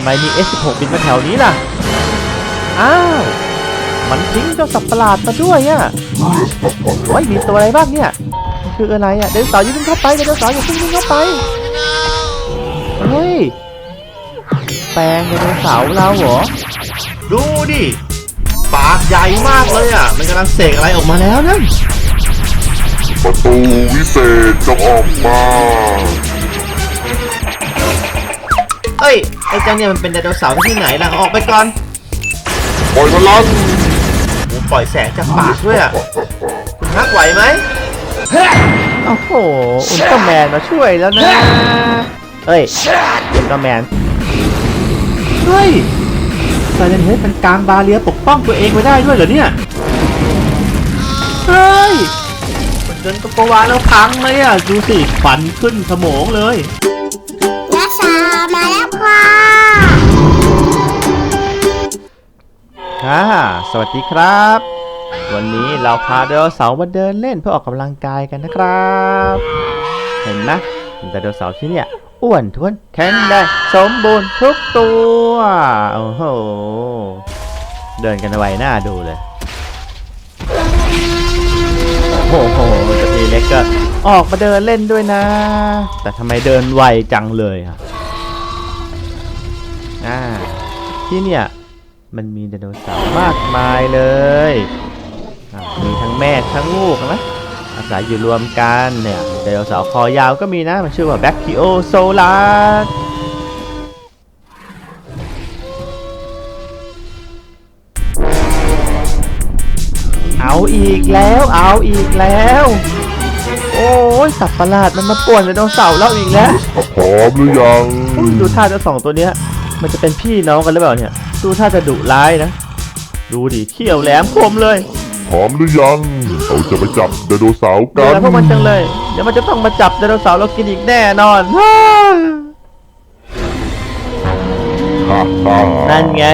ทำไมมี S16 บินมาแถวนี้ล่ะ อ้าว มันทิ้งเจ้าสัตว์ประหลาดมาด้วยอะโอ้ยมีตัวอะไรบ้างเนี่ย คืออะไรอะ เดนเสาร์อย่าเพิ่งเข้าไปเดนเสาร์อย่าเพิ่งวิ่งเข้าไป เฮ้ย แปลงไดโนเสาร์เราเหรอ ดูดิ ปากใหญ่มากเลยอะ มันกำลังเสกอะไรออกมาแล้วนะประตูวิเศษจงออกมา เอ้ย ไอ้เจ้าเนี่ยมันเป็นไดโนเสาร์ที่ไหนล่ะออกไปก่อนปล่อยพลังโอ้ปล่อยแสงจากปากด้วยอะคุณฮักไหวไหมโอ้โห อุลตร้าแมนมาช่วยแล้วนะ เฮ้ย อุลตร้าแมน เฮ้ยไซเลนเฮดมันกลางบาเรียปกป้องตัวเองไว้ได้ด้วยเหรอเนี่ย เฮ้ยมันเดินกกวาแล้วพังเลยอะ ดูสิควันขึ้นสมองเลย ค่ะ สวัสดีครับ วันนี้เราพาไดโนเสาร์มาเดินเล่นเพื่อออกกำลังกายกันนะครับ เห็นไหมไดโนเสาร์ที่เนี่ยอ้วนท้วนแข็งแรงสมบูรณ์ทุกตัว โอ้โห เดินกันไวหน้าดูเลย โอ้โหจะทีเล็กก็ออกมาเดินเล่นด้วยนะ แต่ทำไมเดินไวจังเลยอะที่เนี่ย มันมีไดโนเสาร์มากมายเลยอะมีทั้งแม่ทั้งลูกนะอาศัยอยู่รวมกันเนี่ยไดโนเสาร์คอยาวก็มีนะ มันชื่อว่าแบคคิโอโซลัสเอาอีกแล้วเอาอีกแล้ว โอ้ยสัตว์ประหลาดมันมาป่วนไดโนเสาร์เราอีกแล้วพร้อมหรือยังอุ๊ยดูท่าเจ้าสองตัวเนี้ย มันจะเป็นพี่น้องกันหรือเปล่าเนี่ย ดูท่าจะดุร้ายนะ ดูดิเขี้ยวแหลมคมเลยพร้อมหรือยังเราจะไปจับไดโนเสาร์เดี๋กัยวนพวกมันจังเลย เดี๋ยวมันจะต้องมาจับไดโนเสาร์เรากินอีกแน่นอน ฮ่าฮ่านั่นไง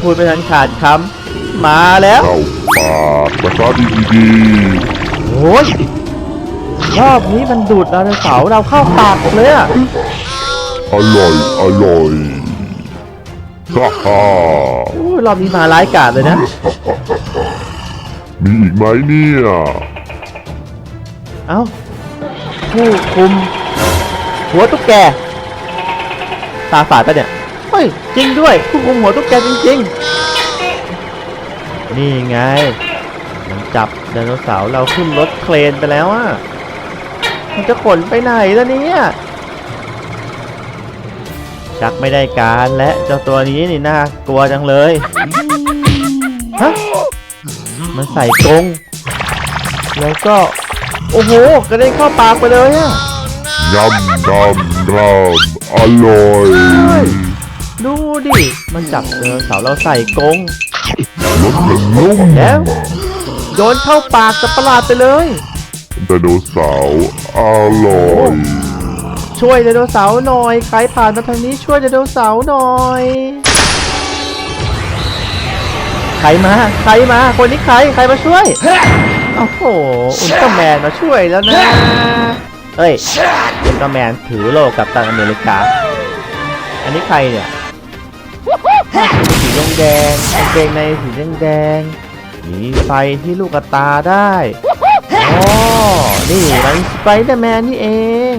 พูดไปทันขาดคำมาแล้ว เข้าปากมาซะดีดีโอ้ยรอบนี้มันดูดไดโนเสาร์เราเข้าปากหมดเลยอะๆอร่อย อร่อย ฮ่าฮ่าโอ้ยรอบนี้มาร้ายกาจเลยนะ มีอีกไหมเนี่ย เอ้า ผู้คุม หัวตุ๊กแก ตาฝาดปะเนี่ย เฮ้ย จริงด้วย ผู้คุมหัวตุ๊กแกจริงๆ นี่ไง มันจับไดโนเสาร์เราขึ้นรถเครนไปแล้วอะมันจะขนไปไหนล่ะเนี่ย ชักไม่ได้การและเจ้าตัวนี้นี่น่ากลัวจังเลยฮะมันใส่กรงแล้วก็ โอ้โหกระเด็นเข้าปากไปเลยอะยำดำดำอร่อยดูดิ มันจับไดโนเสาร์เราใส่กรงรสมันนุ่มแล้วโยนเข้าปากจะประหลาดไปเลยไดโนเสาร์อร่อย ช่วยไดโนเสาร์หน่อย ใครผ่านมาทางนี้ช่วยไดโนเสาร์หน่อย ใครมา ใครมา คนนี้ใคร ใครมาช่วย โอ้โห อุลตร้าแมนมาช่วยแล้วนะ เฮ้ย อุลตร้าแมนถือโลกกับตันอเมริกา อันนี้ใครเนี่ย สีแดงแดงๆกางเกงในสีแดงแดงมีไฟที่ลูกตาได้ อ๋อ นี่มันสไปเดอร์แมนนี่เอง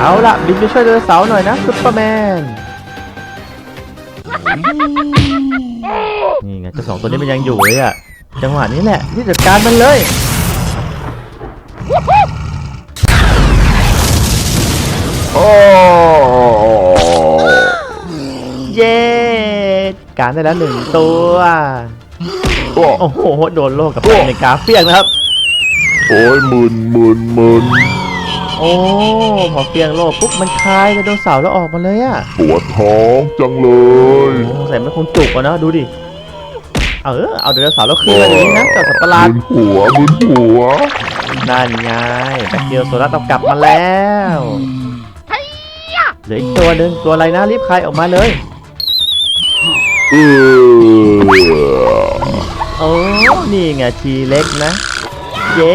เอาละบินไปช่วยไดโนเสาร์หน่อยนะซุปเปอร์แมน นี่ไงเจ้าสองตัวนี้มันยังอยู่เลยอะจังหวะนี้แหละที่จัดการมันเลยโอ้เย้การได้แล้วหนึ่งตัวโอ้โอ้โหโดนโลกกับตันอเมริกาเฟี้ยงนะครับ โอ้ยมึนมึนมึน โอ้พอเฟี้ยงโลกปุ๊บมันคลายไดโนเสาร์แล้วออกมาเลยอะปวดท้องจังเลยโอ้ใส่มันคงจุกอะเนาะดูดิ เออเอาไดโนเสาร์แล้วคืนมาอย่างนี้นะเจ้าสัตว์ประหลาด มึนหัวมึนหัว นั่นไงแบคเทียโซลัสเอากลับมาแล้วเหลืออีกตัวหนึ่งตัวอะไรนะรีบคลายออกมาเลยเออโอ้นี่ไงทีเล็กนะ เย้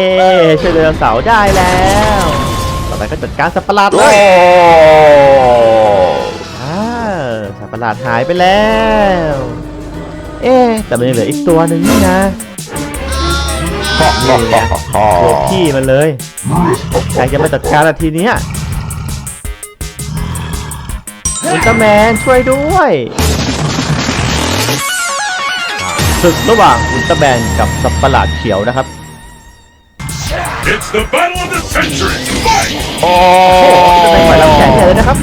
ช่วยไดโนเสาร์ได้แล้วต่ อไปก็จัดการสัตว์ประหลาดเลโอ้ยประหลาดหายไปแล้ว เอ๊ะแต่มันยังเหลืออีกตัวหนึ่งนี่นะฮ่าฮ่าฮ่าฮ่าฮ่าตัวพี่มันเลยใครจะมาจัดการละทีเนี้ยอุลตร้าแมนช่วยด้วยศึกระหว่างอุลตร้าแมนกับสัตว์ประหลาดเขียวนะครับ It's the battle of the century! Fight! โอ้จะเป็นฝ่ายรับแขนใหญ่เลยนะครับ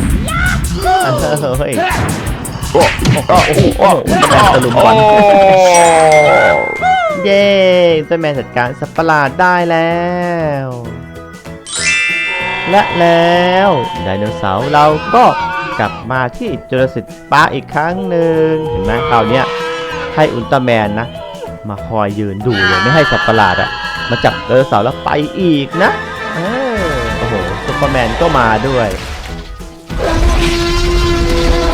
อันเฮ้ยโอ้โอ้โอ้โอ้อุลตร้าแมนตะลุมบอลโอ้เย้อุลตร้าแมนจัดการสัตว์ประหลาดได้แล้ว และแล้วไดโนเสาร์เราก็กลับมาที่จุลศิษย์ปาร์คอีกครั้งหนึ่งเห็นไหมคราวเนี้ยให้อุลตร้าแมนนะ มาคอยยืนดูเลยไม่ให้สัตว์ประหลาดอะ มาจับไดโนเสาแล้วไปอีกนะอโอ้โหซุปเปอร์แมนก็มาด้วย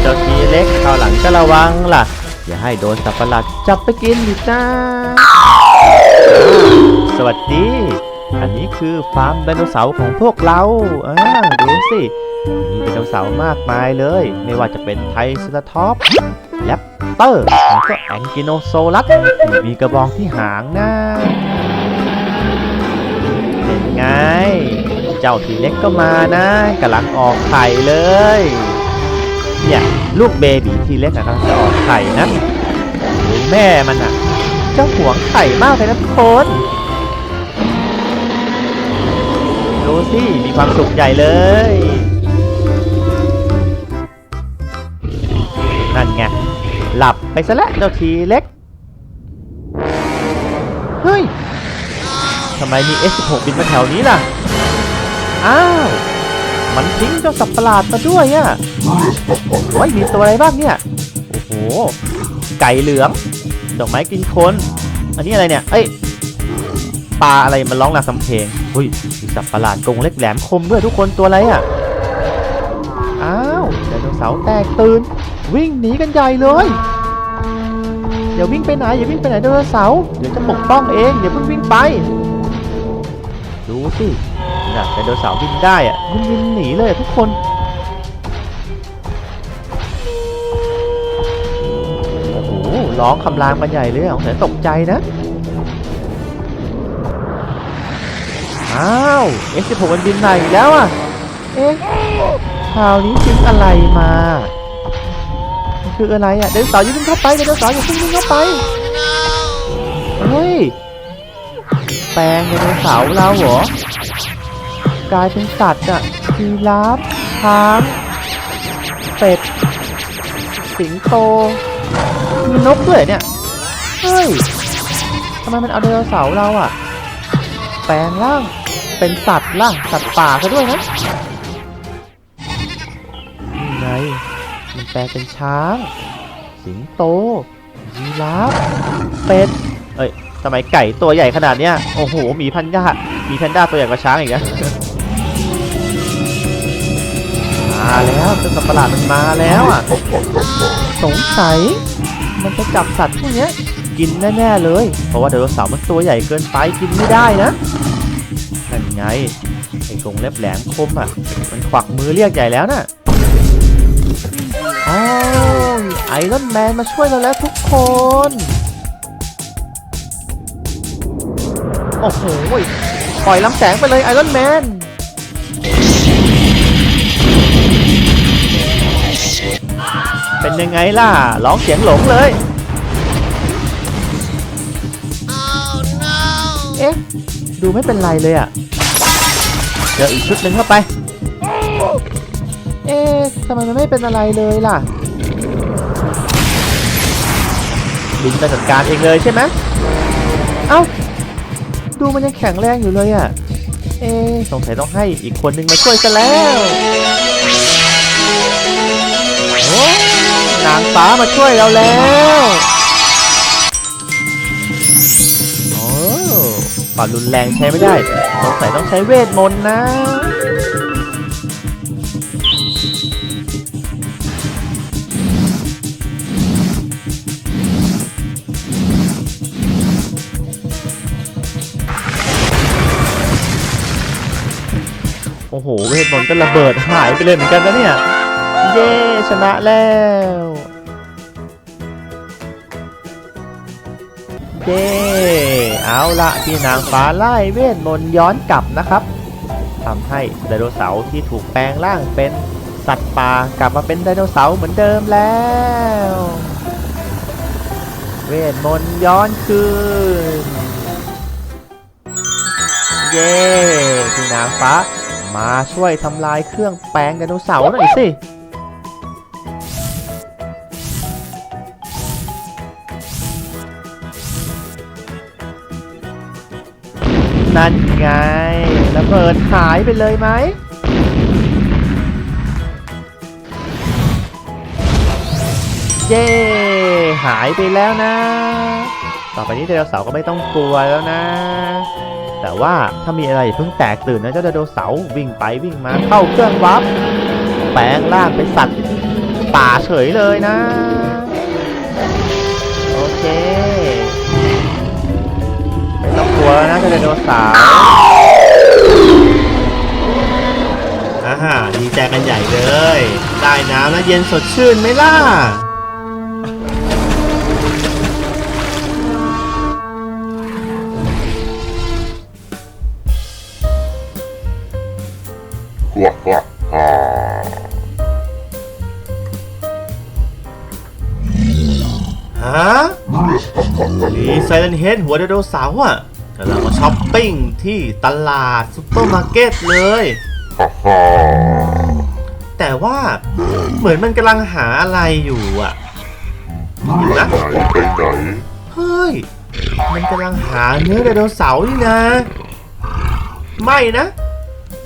เจ้าทีเล็กคราวหลังก็ระวังล่ะ อย่าให้โดนสัตว์ประหลาดจับไปกินอีกนะสวัสดี อันนี้คือฟาร์มไดโนเสาร์ของพวกเราอ่าดูสิมีไดโนเสาร์มากมายเลย ไม่ว่าจะเป็นไทเซราทอปแรปเตอร์แล้วก็แองกิโนโซลัสมีกระบองที่หางนะเป็น ไง เจ้าทีเล็กก็มานะกำลังออกไข่เลย เนี่ยลูกเบบีทีเล็กอะกำลังจะออกไข่นะแม่มันอะ เจ้าหวงไข่มากเลยนะทุกคนดูสิมีความสุขใหญ่เลย นั่นไง หลับไปซะแล้วเจ้าทีเล็ก เฮ้ย ทำไมมี S16 บินมาแถวนี้ล่ะ อ้าว มันทิ้งเจ้าสัตว์ประหลาดมาด้วยอะโอ้ยมีตัวอะไรบ้างเนี่ย โอ้โห ไก่เหลือง ดอกไม้กินคน อันนี้อะไรเนี่ย เอ้ย ปลาอะไรมันร้องระสำเพลงอุ้ยมีสัตว์ประหลาดกรงเล็กแหลมคมด้วยทุกคนตัวอะไรอะ อ้าวไดโนเสาร์แตกตื่น วิ่งหนีกันใหญ่เลยอย่าวิ่งไปไหนอย่าวิ่งไปไหนไดโนเสาร์เดี๋ยวจะปกป้องเองอย่าเพิ่งวิ่งไป สิน่ะไดโนเสาร์บินได้อะมันบินหนีเลยอะทุกคนโอ้โหร้องคำรามกันใหญ่เลยอะผมตกใจนะอ้าว F16 มันบินไหนแล้วอะเอ๊ะคราวนี้ทิ้งอะไรมาคืออะไรอะเดินสาร์อย่าเพิ่งเข้าไปเดินสาร์อย่าเพิ่งวิ่งเข้าไปเฮ้ยแปลงไดโนสาร์เราเหรอ กลายเป็นสัตว์อะยีราฟช้างเป็ด สิงโต มีนกด้วยเนี่ย เฮ้ยทำไมมันเอาไดโนเสาร์เราอะแปลงร่างเป็นสัตว์ล่ะ สัตว์ป่าซะด้วยนะนี่ไง มันแปลงเป็นช้าง สิงโต ยีราฟ เป็ด เอ้ยทำไมไก่ตัวใหญ่ขนาดเนี้ย โอ้โหหมีพันธุ์ามีแพนด้าตัวใหญ่กว่าช้างอีกนะ มาแล้วเจ้าสัตว์ประหลาดมันมาแล้วอะ สงสัย มันจะจับสัตว์พวกเนี้ย กินแน่ๆเลย เพราะว่าไดโนเสาร์มันตัวใหญ่เกินไปกินไม่ได้นะนั่นไงไอ้กรงเล็บแหลมคมอะ มันขวักมือเรียกใหญ่แล้วน่ะอ๋อไอรอนแมนมาช่วยเราแล้วทุกคน โอ้โหปล่อยลำแสงไปเลยไอรอนแมน เป็นยังไงล่ะ ร้องเสียงหลงเลย เอ๊ะ ดูไม่เป็นไรเลยอะ่ะ เจออีกชุดหนึ่งเข้าไป เอ๊ะทำไมมันไม่เป็นอะไรเลยล่ะบินมาจัดการเองเลยใช่ไหมเอ้า ดูมันยังแข็งแรงอยู่เลยอะ่ะ เอ๊ะสงสัยต้องให้อีกคนนึงมาช่วยซะแล้ว นางฟ้ามาช่วยเราแล้วโอ้ความรุนแรงใช้ไม่ได้สงสัยต้องใช้เวทมนต์นะโอ้โห เวทมนต์ก็ระเบิดหายไปเลยเหมือนกันนะเนี่ย เย้ ชนะแล้ว เย้เอาละพี่นางฟ้าไล่เวทมนต์ย้อนกลับนะครับทำให้ไดโนเสาร์ที่ถูกแปลงร่างเป็นสัตว์ป่ากลับมาเป็นไดโนเสาร์เหมือนเดิมแล้ว เวทมนต์ย้อนคืน เย้พี่นางฟ้ามาช่วยทำลายเครื่องแปลงไดโนเสาร์หน่อยสิ นั่นไงระเบิดหายไปเลยไหมเย้หายไปแล้วนะ ต่อไปนี้ไดโนเสาร์ก็ไม่ต้องกลัวแล้วนะ แต่ว่าถ้ามีอะไรเพิ่งแตกตื่นนะเจ้าไดโนเสาร์วิ่งไปวิ่งมาเข้าเครื่องวับแปลงร่างเป็นสัตว์ป่าเฉยเลยนะ แล้วนะเจ้าไดโนเสาร์อ่าฮะดีใจกันใหญ่เลย ได้น้ำแล้วเย็นสดชื่นไหมล่ะฮ่าฮ่าฮ่าฮะมีไซเลนเฮดหัวไดโนเสาร์อะกำลังมา ช้อปปิ้งที่ตลาดซุปเปอร์มาร์เก็ตเลยฮ่าฮ่าแต่ว่าเหมือนมันกำลังหาอะไรอยู่อะไปไหนไปไหนเฮ้ย มันกำลังหาเนื้อไดโนเสาร์นี่นะ ไม่นะ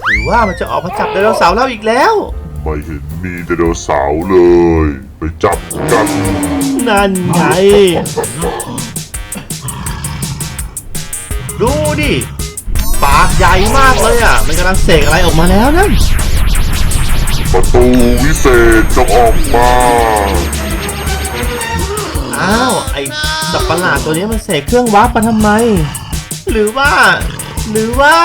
หรือว่ามันจะออกมาจับไดโนเสาร์เราอีกแล้ว ไม่เห็นมีไดโนเสาร์เลย ไปจับกัน นั่นไง ดูดิ ปากใหญ่มากเลยอะ มันกำลังเสกอะไรออกมาแล้วนั่นประตูวิเศษจงออกมา อ้าว ไอสัตว์ประหลาดตัวนี้มันเสกเครื่องวาร์ปมาทำไม หรือว่า หรือว่า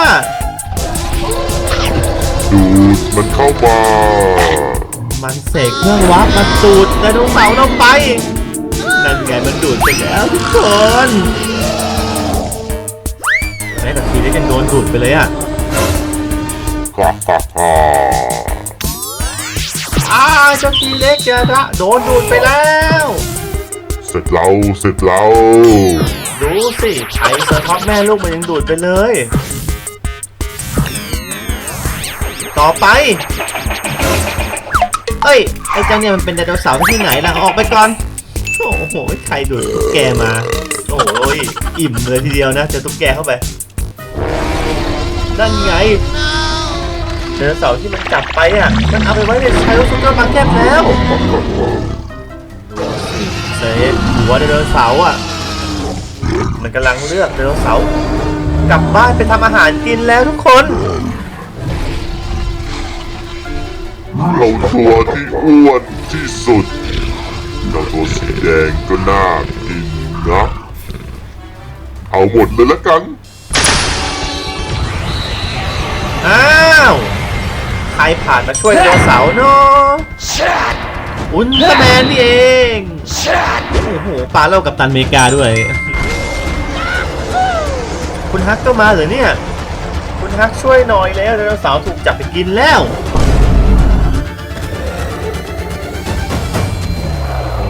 ดูดมันเข้ามามันเสกเครื่องวาร์ปมาดูดไดโนเสาร์เราไป นั่นไงมันดูดไปแล้วทุกคน ทีนี้ยังโดนดูดไปเลยอะฮ่าฮ่าฮ่าอ้าเจ้าทีเล็กจะละโดนดูดไปแล้ว เสร็จเราเสร็จเราดูสิไอ้เซอร์ท็อปแม่ลูกมันยังดูดไปเลย ต่อไป เอ้ย ไอ้เจ้าเนี่ยมันเป็นไดโนเสาร์ที่ไหนล่ะเอาออกไปก่อน โอ้โห ใครดูดตุ๊กแกมา โอ้ย อิ่มเลยทีเดียวนะ เจอตุ๊กแกเข้าไป นั่นไงไดโนเสาร์ที่มันจับไปอะ มันเอาไปไว้ในชายรถซุปเปอร์มาร์เก็ตแล้วเซฟหัวไดโนเสาร์อะ มันกำลังเลือกไดโนเสาร์กลับบ้านไปทำอาหารกินแล้วทุกคนเราตัวที่อ้วนที่สุดเราตัวสีแดงก็น่ากินนะ เอาหมดเลยละกัน อ้าว ใครผ่านมาช่วยไดโนเสาร์เนาะอุลตร้าแมนนี่เอง โอ้โหปลาเล่ากับตันอเมริกาด้วย คุณฮักก็มาเหรอเนี่ย คุณฮักช่วยหน่อยแล้วไดโนเสาร์ถูกจับไปกินแล้ว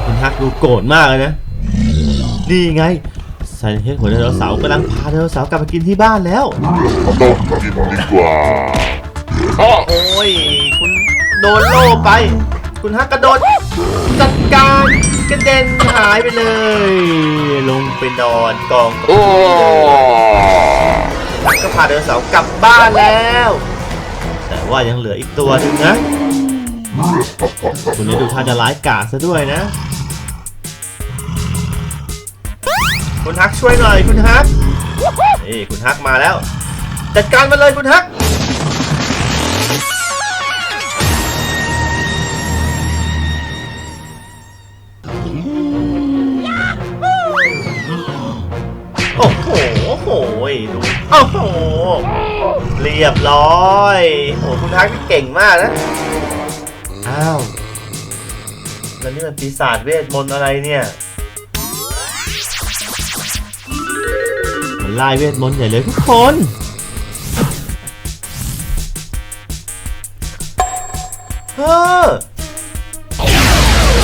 คุณฮักดูโกรธมากเลยนะ นี่ไง ไซเลนเฮดหัวไดโนเสาร์กำลังพาไดโนเสาร์กลับมากินที่บ้านแล้ว ต้องกินดีกว่าอ้อโอ้ย คุณโดนโล่ไป คุณฮักกระโดดจัดการกระเด็นหายไปเลย ลงไปนอนกองกับโอ้ฮักก็พาไดโนเสาร์กลับบ้านแล้ว แต่ว่ายังเหลืออีกตัวหนึงนะ คุณนี้ดูท่าจะร้ายกาจซะด้วยนะ คุณฮักช่วยหน่อยคุณฮักนี่คุณฮักมาแล้ว จัดการมันเลยคุณฮักโอ้โหโอ้โหดูโอ้โห เรียบร้อย โอ้คุณทักนี่เก่งมากนะ อ้าว แล้วนี่มันปีศาจเวทมนต์อะไรเนี่ย ไล่เวทมนต์ใหญ่เลยทุกคน เฮ้อ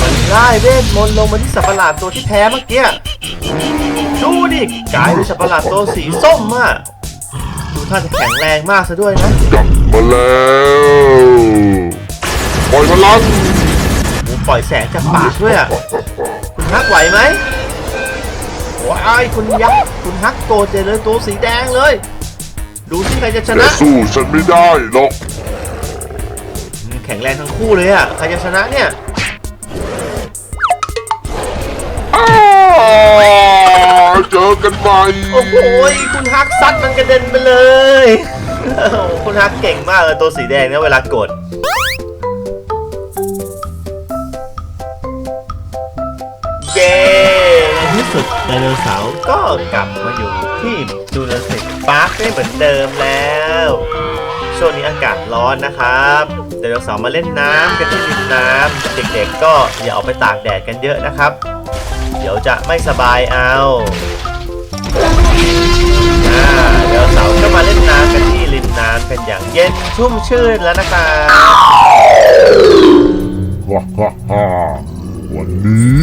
มันไล่เวทมนต์ลงมาที่สัตว์ประหลาดตัวที่แพ้เมื่อกี้ ดูดิกลายเป็นสัตว์ประหลาดตัวสีส้มอะดูท่าจะแข็งแรงมากซะด้วยนะกลับมาแล้วปล่อยพลังโอ้ปล่อยแสงจากปากด้วยอะคุณฮักไหวไหม ว้ายคุณยักษ์คุณฮักโกรธใจเลยตัวสีแดงเลย ดูสิใครจะชแต่นะ สู้ฉันไม่ได้หรอกอืมแข็งแรงทั้งคู่เลยอะใครจะชนะเนี่ย อ้าวเจอกันใหม่โอ้โหคุณฮักซัดมันกระเด็นไปเลยโอ้โหคุณฮักเก่งมากเลยตัวสีแดงเนี่ยเวลากด เย้ในที่ สุดไดโนเสาร์ก็กลับมาอยู่ที่จูราสิกพาร์คได้เหมือนเดิมแล้ว ช่วงนี้อากาศร้อนนะครับไดโนเสาร์มาเล่นน้ำกันที่ริมน้ำเด็กๆก็อย่าออกไปตากแดดกันเยอะนะครับ เดี๋ยวจะไม่สบายเอาเดี๋ยวเสาร์ก็มาเล่นน้ำกันที่ริมน้ำกันอย่างเย็นชุ่มชื่นแล้วนะครับ วันนี้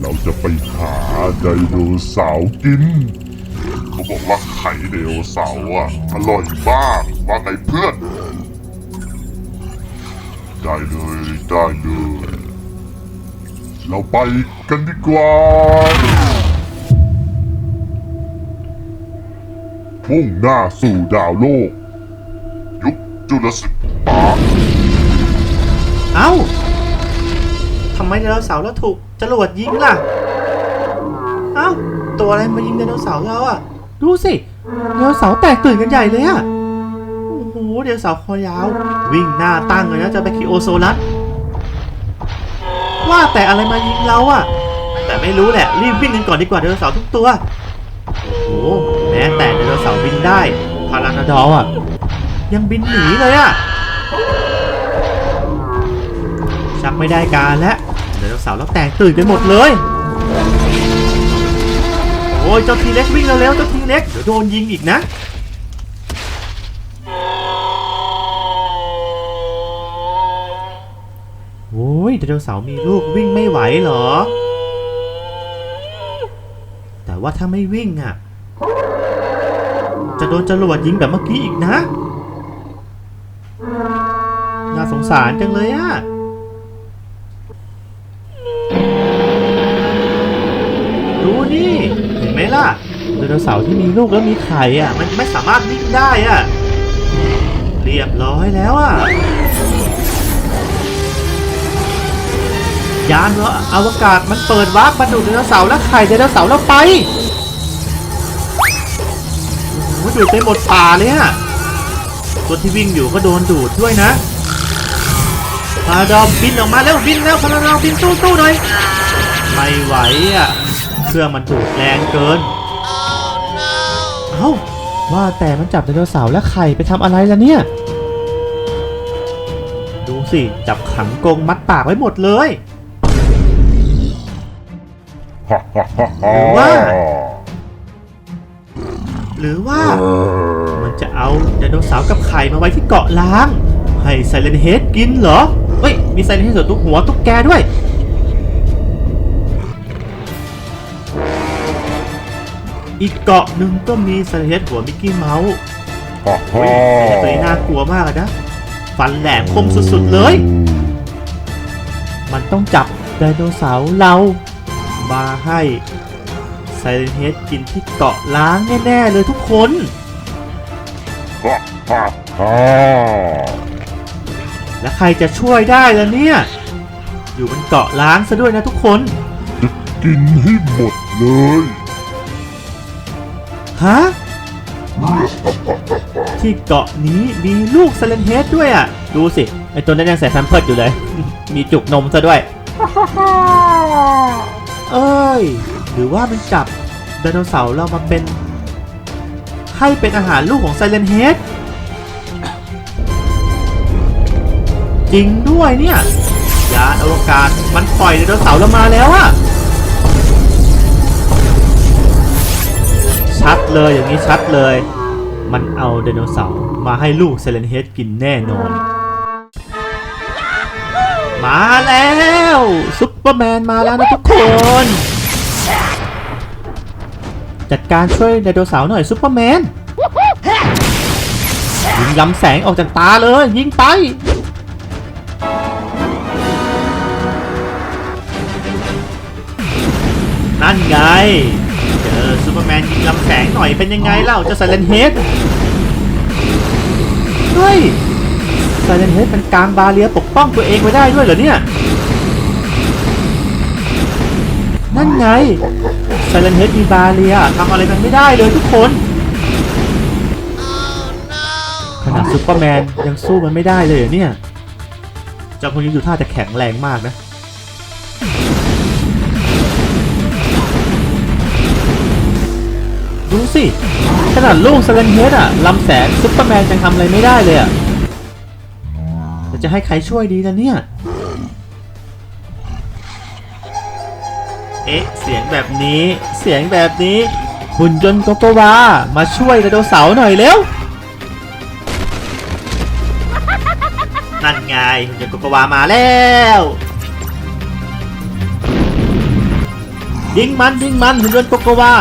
เราจะไปหาไดโนเสาร์กิน เขาบอกว่าไข่ไดโนเสาร์อะอร่อยมากว่าไงเพื่อน ได้เลยได้เลย เราไปกันดีกว่าพุ่งหน้าสู่ดาวโลก ยุคจุลศิลป์ปาเอ้า ทำไมไดโนเสาร์เราถูกจรวดยิงล่ะ เอ้า ตัวอะไรมายิงไดโนเสาร์เราอะดูสิไดโนเสาร์แตกตื่นกันใหญ่เลยอะโอ้โหไดโนเสาร์คอยาว วิ่งหน้าตั้งเลยนะจะไปคิโอโซลัสว่าแต่อะไรมายิงเราอะแต่ไม่รู้แหละ รีบวิ่งกันก่อนดีกว่าไดโนเสาร์ทุกตัว โอ้โหแม้แต่ไดโนเสาร์บินได้พารานาดอลอะยังบินหนีเลยอะชักไม่ได้การแล้ว สาแล้วแตกตื่นกันหมดเลย โอ้ยเจ้าทีเล็กวิ่งเร็วๆเจ้าทีเล็กเดี๋ยวโดนยิงอีกนะโอ้ยไดโนเสาร์มีลูกวิ่งไม่ไหวเหรอ แต่ว่าถ้าไม่วิ่งอะ จะโดนจรวดยิงแบบเมื่อกี้อีกนะ น่าสงสารจังเลยอะ นี่เห็นไหมล่ะไดโนเสาร์ที่มีลูกแล้วมีไข่อะ มันไม่สามารถวิ่งได้อะ เรียบร้อยแล้วอะ ยานอวกาศมันเปิดวาร์ปมาดูดไดโนเสาร์และไข่ไดโนเสาร์แล้วไปโอ้โหดูดไปหมดป่าเลยอะตัวที่วิ่งอยู่ก็โดนดูดด้วยนะพาราดอมบินออกมาแล้วบินแล้วพาดอมบินสู้สู้หน่อยไม่ไหวอะ เครื่องมันดูดแรงเกิน เอ้าว่าแต่มันจับไดโนเสาร์และไข่ไปทำอะไรล่ะเนี่ย ดูสิ จับขังกรงมัดปากไว้หมดเลยฮ่าฮ่าฮ่าฮ่าว่า หรือว่า มันจะเอาไดโนเสาร์กับไข่มาไว้ที่เกาะล้าง ให้ไซเลนเฮดกินเหรอ เฮ้ย มีไซเลนเฮดส่วนตุ๊กหัวตุ๊กแกด้วย อีกเกาะหนึ่งก็มีไซเลนเฮดหัวมิกกี้เมาส์ฮ่าเฮ้ฮ่ายไอ้ตัวนี้น่ากลัวมากอะนะ ฟันแหลมคมสุดๆเลย มันต้องจับไดโนเสาร์เรา มาให้ไซเลนเฮดกินที่เกาะล้างแน่ๆเลยทุกคนฮ่าฮ่าฮ่าแล้วใครจะช่วยได้ล่ะเนี่ย อยู่บนเกาะล้างซะด้วยนะทุกคน จะกินให้หมดเลย ฮะ ที่เกาะนี้มีลูกไซเลนเฮดด้วยอะ ดูสิ ไอตัวนั้นยังใส่แพมเพิร์ดอยู่เลย มีจุกนมซะด้วย เอ้ย หรือว่ามันจับไดโนเสาร์เรามาเป็น ให้เป็นอาหารลูกของไซเลนเฮดจริงด้วยเนี่ยแยานอวกาศมันปล่อยไดโนเสาร์เรามาแล้วอะ ชัดเลยอย่างนี้ชัดเลย มันเอาไดโนเสาร์มาให้ลูกเซเลนเฮดกินแน่นอน มาแล้วซุปเปอร์แมนมาแล้วนะทุกคน จัดการช่วยไดโนเสาร์หน่อยซุปเปอร์แมนยิงลำแสงออกจากตาเลย ยิงไปนั่นไง อซูเปอร์แมนยิงลำแสงหน่อยเป็นยังไงเล่าเจะไซเลนเฮดเฮ้ยไซเลนเฮดเป็นกลางบาเรียปกป้องตัวเองไว้ได้ด้วยเหรอเนี่ยนั่นไงไซเลนเฮดมีบาเรียทำอะไรมันไม่ได้เลยทุกคนขนาดซูเปอร์แมนยังสู้มันไม่ได้เลยเหรอเนี่ยเจ้าพวกนี้ดูท่าจะแข็งแรงมากนะ สิ ขนาดลูกสเลนเฮดอะลำแสงซุปเปอร์แมนยังทำอะไรไม่ได้เลยอะแต่จะให้ใครช่วยดีล่ะเนี่ย เอ๊ะ เสียงแบบนี้ เสียงแบบนี้หุ่นยนต์โกโกวา มาช่วยไดโนเสาร์หน่อยเร็ว นั่นไงหุ่นยนต์โกโกวามาแล้วยิงมันยิงมันหุ่นยนต์โกโกวา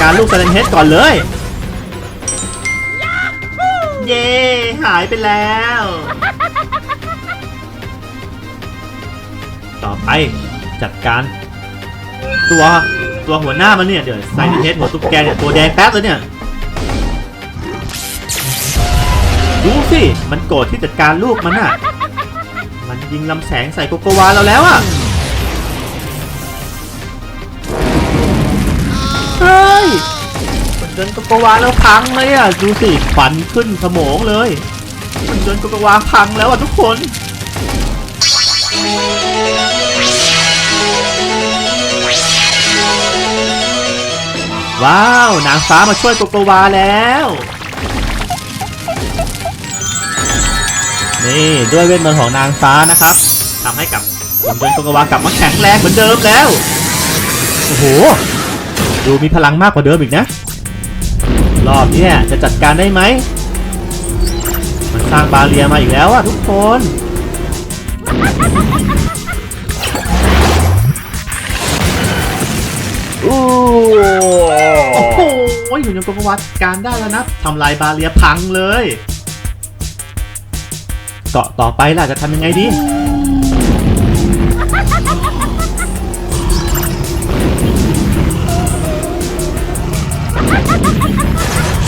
การลูกสแลนเฮดก่อนเลย เย้หายไปแล้ว ต่อไปจัดการตัวตัวหัวหน้ามันเนี่ยเดี๋ยวไซเฮดหัวตุ๊กแกเนี่ยตัวแดงแป๊บเลยเนี่ยดูสิมันโกรธที่จัดการลูกมันอะ มันยิงลำแสงใส่โกโกวาเราแล้วอะ มันจนโกโกวาแล้วพังเลยอะดูสิฟันขึ้นสมองเลยมันจนโกโกวาพังแล้วอะทุกคนว้าวนางฟ้ามาช่วยโกโกวาแล้ว นี่ด้วยเวทมนต์ของนางฟ้านะครับทำให้กับหุ่นยนต์โกโกวากลับมาแข็งแรงเหมือนเดิมแล้ว โอ้โห ดูมีพลังมากกว่าเดิมอีกนะ รอบเนี้ยจะจัดการได้ไหม มันสร้างบาเรียมาอีกแล้วอะทุกคน โอ้โอ้โหอยู่ยงโกโกวาจัดการได้แล้วนะทำลายบาเรียพังเลย เกาะต่อไปล่ะจะทำยังไงดี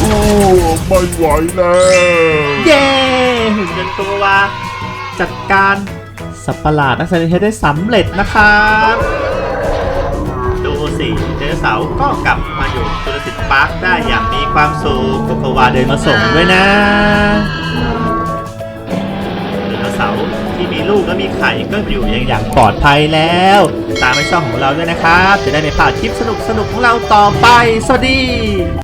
โอ้ไม่ไหวแล้วเย้หุ่นยนต์โกโกวาจัดการสัตว์ประหลาดนักแสดงเฮดได้สำเร็จนะครับดูสิเดโนเสาร์ก็กลับมาอยู่จุลศิลป์ปาร์คได้อย่างมีความสุขโกโกวาเดินมาส่งด้วยนะไดโนเสาร์ที่มีลูกและมีไข่ก็อยู่อย่างปลอดภัยแล้ว ตามไปช่องของเราด้วยนะครับ จะได้ไม่พลาดคลิปสนุกๆของเราต่อไป สวัสดี